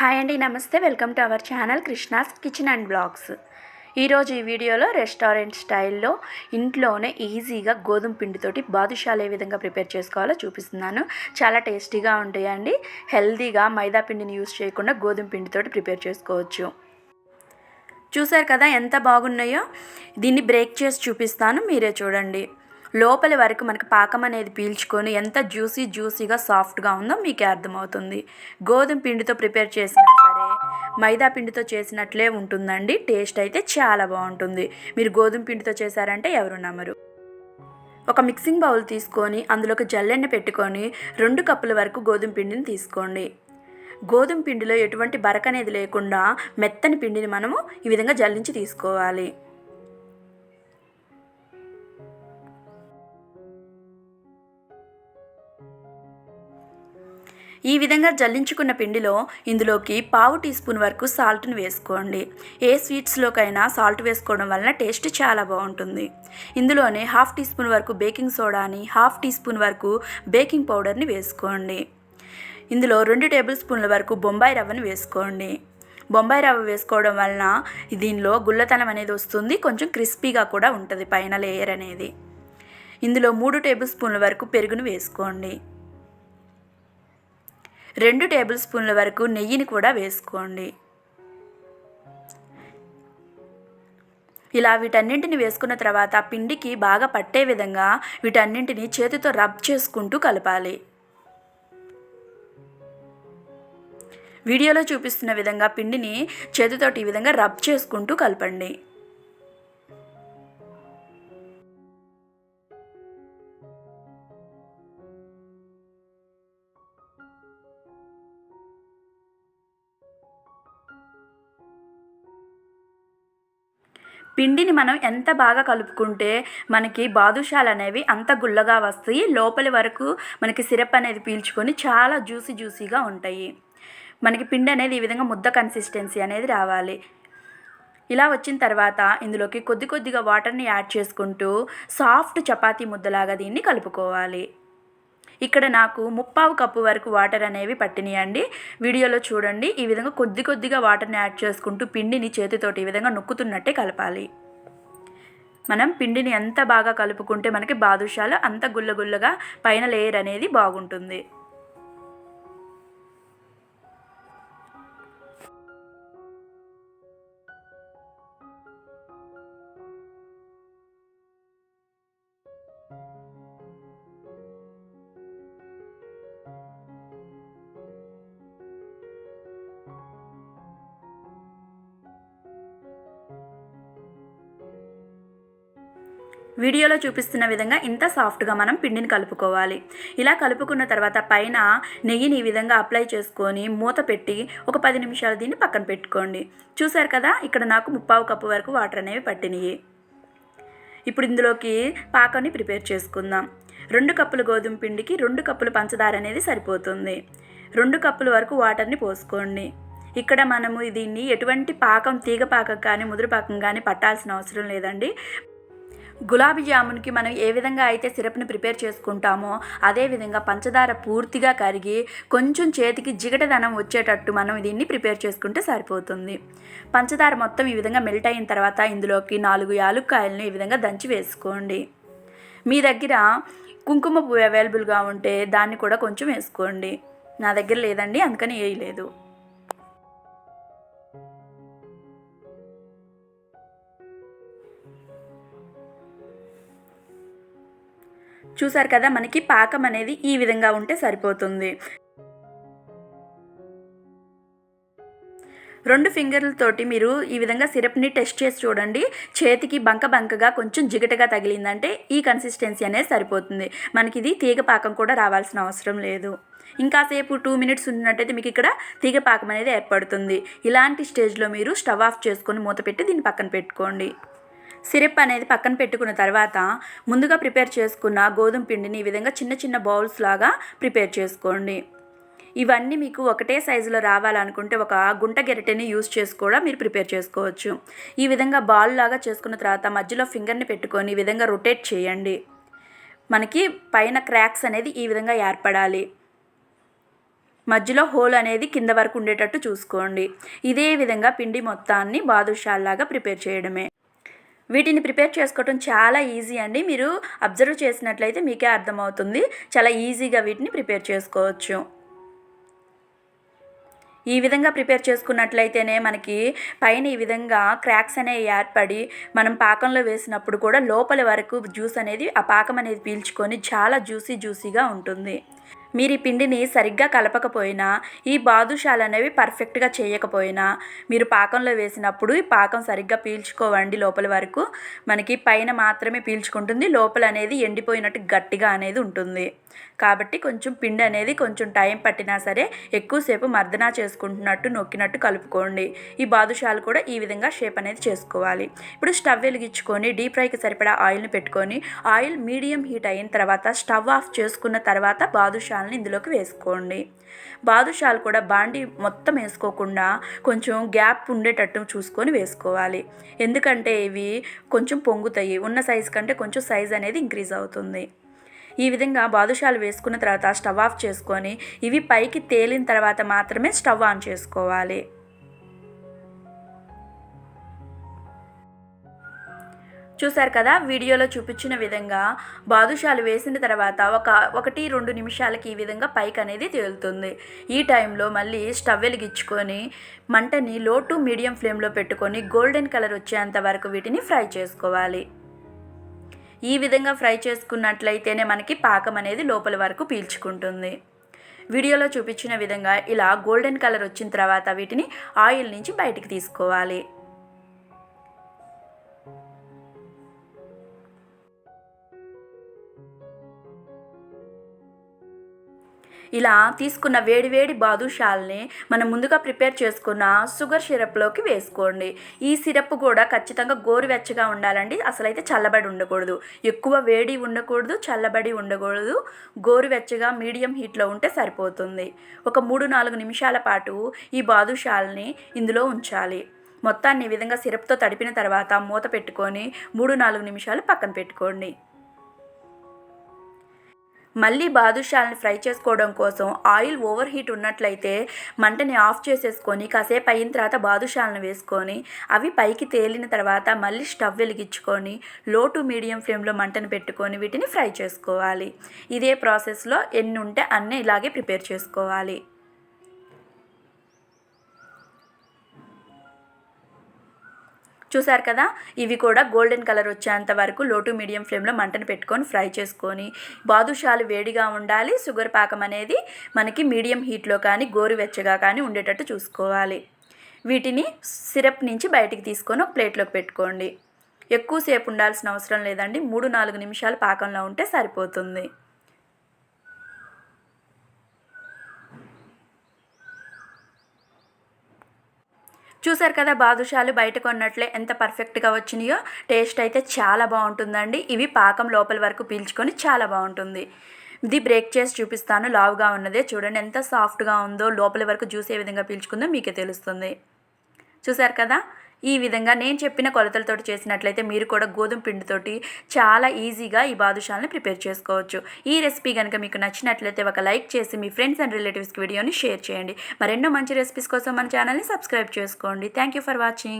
Hi అండి నమస్తే. Welcome to our channel Krishna's kitchen and blogs. ఈరోజు ఈ వీడియోలో రెస్టారెంట్ స్టైల్లో ఇంట్లోనే ఈజీగా గోధుమ పిండితోటి బాదుషాలు ఏ విధంగా ప్రిపేర్ చేసుకోవాలో చూపిస్తున్నాను. చాలా టేస్టీగా ఉంటాయండి. హెల్తీగా మైదా పిండిని యూస్ చేయకుండా గోధుమ పిండితోటి ప్రిపేర్ చేసుకోవచ్చు. చూసారు కదా ఎంత బాగున్నాయో? దీన్ని బ్రేక్ చేసి చూపిస్తాను మీరే చూడండి. లోపలి వరకు మనకి పాకం అనేది పీల్చుకొని ఎంత జ్యూసీ జ్యూసీగా సాఫ్ట్గా ఉందో మీకు అర్థమవుతుంది. గోధుమ పిండితో ప్రిపేర్ చేసినా సరే మైదా పిండితో చేసినట్లే ఉంటుందండి. టేస్ట్ అయితే చాలా బాగుంటుంది. మీరు గోధుమ పిండితో చేశారంటే ఎవరు నమ్మరు. ఒక మిక్సింగ్ బౌల్ తీసుకొని అందులోకి జల్లెన్న పెట్టుకొని రెండు కప్పుల వరకు గోధుమ పిండిని తీసుకోండి. గోధుమ పిండిలో ఎటువంటి బరక అనేది లేకుండా మెత్తని పిండిని మనము ఈ విధంగా జల్లించి తీసుకోవాలి. ఈ విధంగా జల్లించుకున్న పిండిలో ఇందులోకి పావు టీ స్పూన్ వరకు సాల్ట్ని వేసుకోండి. ఏ స్వీట్స్లోకైనా సాల్ట్ వేసుకోవడం వలన టేస్ట్ చాలా బాగుంటుంది. ఇందులోనే హాఫ్ టీ స్పూన్ వరకు బేకింగ్ సోడాని హాఫ్ టీ స్పూన్ వరకు బేకింగ్ పౌడర్ని వేసుకోండి. ఇందులో రెండు టేబుల్ స్పూన్ల వరకు బొంబాయి రవ్వని వేసుకోండి. బొంబాయి రవ్వ వేసుకోవడం వలన దీనిలో గుల్లతనం అనేది వస్తుంది. కొంచెం క్రిస్పీగా కూడా ఉంటుంది పైన లేయర్ అనేది. ఇందులో మూడు టేబుల్ స్పూన్ల వరకు పెరుగును వేసుకోండి. రెండు టేబుల్ స్పూన్ల వరకు నెయ్యిని కూడా వేసుకోండి. ఇలా వీటన్నింటిని వేసుకున్న తర్వాత పిండికి బాగా పట్టే విధంగా వీటన్నింటిని చేతితో రబ్ చేసుకుంటూ కలపాలి. వీడియోలో చూపిస్తున్న విధంగా పిండిని చేతితోటి ఈ విధంగా రబ్ చేసుకుంటూ కలపండి. పిండిని మనం ఎంత బాగా కలుపుకుంటే మనకి బాదుషాలు అనేవి అంత గుల్లగా వస్తాయి. లోపలి వరకు మనకి సిరప్ అనేది పీల్చుకొని చాలా జ్యూసీ జ్యూసీగా ఉంటాయి. మనకి పిండి అనేది ఈ విధంగా ముద్ద కన్సిస్టెన్సీ అనేది రావాలి. ఇలా వచ్చిన తర్వాత ఇందులోకి కొద్ది కొద్దిగా వాటర్ని యాడ్ చేసుకుంటూ సాఫ్ట్ చపాతీ ముద్దలాగా దీన్ని కలుపుకోవాలి. ఇక్కడ నాకు ముప్పావు కప్పు వరకు వాటర్ అనేవి పట్టినాయండి. వీడియోలో చూడండి. ఈ విధంగా కొద్ది కొద్దిగా వాటర్ని యాడ్ చేసుకుంటూ పిండిని చేతితోటి ఈ విధంగా నొక్కుతున్నట్టే కలపాలి. మనం పిండిని ఎంత బాగా కలుపుకుంటే మనకి బాదుషాలు అంత గుల్లగుల్లగా పైన లేయర్ అనేది బాగుంటుంది. వీడియోలో చూపిస్తున్న విధంగా ఇంత సాఫ్ట్గా మనం పిండిని కలుపుకోవాలి. ఇలా కలుపుకున్న తర్వాత పైన నెయ్యిని ఈ విధంగా అప్లై చేసుకొని మూత పెట్టి ఒక పది నిమిషాలు దీన్ని పక్కన పెట్టుకోండి. చూసారు కదా ఇక్కడ నాకు ముప్పావు కప్పు వరకు వాటర్ అనేవి పట్టినాయి ఇప్పుడు ఇందులోకి పాకాన్ని ప్రిపేర్ చేసుకుందాం. రెండు కప్పులు గోధుమ పిండికి రెండు కప్పులు పంచదార అనేది సరిపోతుంది. రెండు కప్పుల వరకు వాటర్ని పోసుకోండి. ఇక్కడ మనము దీన్ని ఎటువంటి పాకం తీగ పాకం కానీ ముదురు పాకం కానీ పట్టాల్సిన అవసరం లేదండి. గులాబీ జామున్కి మనం ఏ విధంగా అయితే సిరప్ని ప్రిపేర్ చేసుకుంటామో అదే విధంగా పంచదార పూర్తిగా కరిగి కొంచెం చేతికి జిగటదనం వచ్చేటట్టు మనం దీన్ని ప్రిపేర్ చేసుకుంటే సరిపోతుంది. పంచదార మొత్తం ఈ విధంగా మెల్ట్ అయిన తర్వాత ఇందులోకి నాలుగు యాలుక్కాయలను ఈ విధంగా దంచి వేసుకోండి. మీ దగ్గర కుంకుమ పువ్వు అవైలబుల్గా ఉంటే దాన్ని కూడా కొంచెం వేసుకోండి. నా దగ్గర లేదండి అందుకని వేయలేదు చూసారు కదా మనకి పాకం అనేది ఈ విధంగా ఉంటే సరిపోతుంది. రెండు ఫింగర్లతోటి మీరు ఈ విధంగా సిరప్ని టెస్ట్ చేసి చూడండి. చేతికి బంక బంకగా కొంచెం జిగటగా తగిలిందంటే ఈ కన్సిస్టెన్సీ అనేది సరిపోతుంది. మనకి ఇది తీగ పాకం కూడా రావాల్సిన అవసరం లేదు. ఇంకాసేపు టూ మినిట్స్ ఉన్నట్టయితే మీకు ఇక్కడ తీగ పాకం అనేది ఏర్పడుతుంది. ఇలాంటి స్టేజ్లో మీరు స్టవ్ ఆఫ్ చేసుకొని మూత పెట్టి దీన్ని పక్కన పెట్టుకోండి. సిరప్ అనేది పక్కన పెట్టుకున్న తర్వాత ముందుగా ప్రిపేర్ చేసుకున్న గోధుమ పిండిని ఈ విధంగా చిన్న చిన్న బౌల్స్ లాగా ప్రిపేర్ చేసుకోండి. ఇవన్నీ మీకు ఒకటే సైజులో రావాలనుకుంటే ఒక గుంట గెరటెని యూస్ చేసి కూడా మీరు ప్రిపేర్ చేసుకోవచ్చు. ఈ విధంగా బాల్ లాగా చేసుకున్న తర్వాత మధ్యలో ఫింగర్ని పెట్టుకొని ఈ విధంగా రొటేట్ చేయండి. మనకి పైన క్రాక్స్ అనేది ఈ విధంగా ఏర్పడాలి. మధ్యలో హోల్ అనేది కింద వరకు ఉండేటట్టు చూసుకోండి. ఇదే విధంగా పిండి మొత్తాన్ని బాదుషాల్లాగా ప్రిపేర్ చేయడమే. వీటిని ప్రిపేర్ చేసుకోవటం చాలా ఈజీ అండి. మీరు అబ్జర్వ్ చేసినట్లయితే మీకే అర్థమవుతుంది. చాలా ఈజీగా వీటిని ప్రిపేర్ చేసుకోవచ్చు. ఈ విధంగా ప్రిపేర్ చేసుకున్నట్లయితేనే మనకి పైన ఈ విధంగా క్రాక్స్ అనేవి ఏర్పడి మనం పాకంలో వేసినప్పుడు కూడా లోపల వరకు జ్యూస్ అనేది ఆ పాకం అనేది పీల్చుకొని చాలా జ్యూసీ జ్యూసీగా ఉంటుంది. మీరు ఈ పిండిని సరిగ్గా కలపకపోయినా ఈ బాదుషాలు అనేవి పర్ఫెక్ట్గా చేయకపోయినా మీరు పాకంలో వేసినప్పుడు ఈ పాకం సరిగ్గా పీల్చుకోవండి లోపల వరకు. మనకి పైన మాత్రమే పీల్చుకుంటుంది లోపల అనేది ఎండిపోయినట్టు గట్టిగా అనేది ఉంటుంది. కాబట్టి కొంచెం పిండి అనేది కొంచెం టైం పట్టినా సరే ఎక్కువసేపు మర్దనా చేసుకుంటున్నట్టు నొక్కినట్టు కలుపుకోండి. ఈ బాదుషాలు కూడా ఈ విధంగా షేప్ అనేది చేసుకోవాలి. ఇప్పుడు స్టవ్ వెలిగించుకొని డీప్ ఫ్రైకి సరిపడా ఆయిల్ని పెట్టుకొని ఆయిల్ మీడియం హీట్ అయిన తర్వాత స్టవ్ ఆఫ్ చేసుకున్న తర్వాత బాదుషాలని ఇందులోకి వేసుకోండి. బాదుషాలు కూడా బాండి మొత్తం వేసుకోకుండా కొంచెం గ్యాప్ ఉండేటట్టు చూసుకొని వేసుకోవాలి. ఎందుకంటే ఇవి కొంచెం పొంగుతాయి. ఉన్న సైజ్ కంటే కొంచెం సైజ్ అనేది ఇంక్రీజ్ అవుతుంది. ఈ విధంగా బాదుషాలు వేసుకున్న తర్వాత స్టవ్ ఆఫ్ చేసుకొని ఇవి పైకి తేలిన తర్వాత మాత్రమే స్టవ్ ఆన్ చేసుకోవాలి. చూశారు కదా వీడియోలో చూపించిన విధంగా బాదుషాలు వేసిన తర్వాత ఒక ఒకటి రెండు నిమిషాలకి ఈ విధంగా పైకి అనేది తేలుతుంది. ఈ టైంలో మళ్ళీ స్టవ్ వెలిగించుకొని మంటని లో టు మీడియం ఫ్లేమ్లో పెట్టుకొని గోల్డెన్ కలర్ వచ్చేంత వరకు వీటిని ఫ్రై చేసుకోవాలి. ఈ విధంగా ఫ్రై చేసుకున్నట్లయితేనే మనకి పాకం అనేది లోపల వరకు పీల్చుకుంటుంది. వీడియోలో చూపించిన విధంగా ఇలా గోల్డెన్ కలర్ వచ్చిన తర్వాత వీటిని ఆయిల్ నుంచి బయటికి తీసుకోవాలి. ఇలా తీసుకున్న వేడివేడి బాదుషాల్ని మనం ముందుగా ప్రిపేర్ చేసుకున్న షుగర్ సిరప్లోకి వేసుకోండి. ఈ సిరప్ కూడా ఖచ్చితంగా గోరువెచ్చగా ఉండాలండి. అసలైతే చల్లబడి ఉండకూడదు. ఎక్కువ వేడి ఉండకూడదు చల్లబడి ఉండకూడదు. గోరువెచ్చగా మీడియం హీట్లో ఉంటే సరిపోతుంది. ఒక మూడు నాలుగు నిమిషాల పాటు ఈ బాదుషాల్ని ఇందులో ఉంచాలి. మొత్తాన్ని ఈ విధంగా సిరప్తో తడిపిన తర్వాత మూత పెట్టుకొని మూడు నాలుగు నిమిషాలు పక్కన పెట్టుకోండి. మళ్ళీ బాదుషాలని ఫ్రై చేసుకోవడం కోసం ఆయిల్ ఓవర్ హీట్ ఉన్నట్లయితే మంటని ఆఫ్ చేసేసుకొని కాసేపు అయిన తర్వాత బాదుషాలను వేసుకొని అవి పైకి తేలిన తర్వాత మళ్ళీ స్టవ్ వెలిగించుకొని లో టు మీడియం ఫ్లేమ్లో మంటను పెట్టుకొని వీటిని ఫ్రై చేసుకోవాలి. ఇదే ప్రాసెస్లో ఎన్ని ఉంటే అన్నీ ఇలాగే ప్రిపేర్ చేసుకోవాలి. చూసారు కదా? ఇవి కూడా గోల్డెన్ కలర్ వచ్చేంత వరకు లోటు మీడియం ఫ్లేమ్లో మంటను పెట్టుకొని ఫ్రై చేసుకొని బాదుషాలు వేడిగా ఉండాలి. షుగర్ పాకం అనేది మనకి మీడియం హీట్లో కానీ గోరువెచ్చగా కానీ ఉండేటట్టు చూసుకోవాలి. వీటిని సిరప్ నుంచి బయటికి తీసుకొని ఒక ప్లేట్లోకి పెట్టుకోండి. ఎక్కువసేపు ఉండాల్సిన అవసరం లేదండి. మూడు నాలుగు నిమిషాలు పాకంలో ఉంటే సరిపోతుంది. చూసారు కదా బాదుషాలు బయట కొన్నట్లే ఎంత పర్ఫెక్ట్గా వచ్చినాయో? టేస్ట్ అయితే చాలా బాగుంటుందండి. ఇవి పాకం లోపల వరకు పీల్చుకొని చాలా బాగుంటుంది. ఇది బ్రేక్ చేసి చూపిస్తాను. లావుగా ఉన్నదే. చూడండి ఎంత సాఫ్ట్గా ఉందో. లోపల వరకు జ్యూస్ ఏ విధంగా పీల్చుకుందో మీకే తెలుస్తుంది. చూసారు కదా? ఈ విధంగా నేను చెప్పిన కొలతలతో చేసినట్లయితే మీరు కూడా గోధుమ పిండితోటి చాలా ఈజీగా ఈ బాదుషాలని ప్రిపేర్ చేసుకోవచ్చు. ఈ రెసిపీ కనుక మీకు నచ్చినట్లయితే ఒక లైక్ చేసి మీ ఫ్రెండ్స్ అండ్ రిలేటివ్స్కి వీడియోని షేర్ చేయండి. మరెన్నో మంచి రెసిపీస్ కోసం మన ఛానల్ని సబ్స్క్రైబ్ చేసుకోండి. Thank you for watching.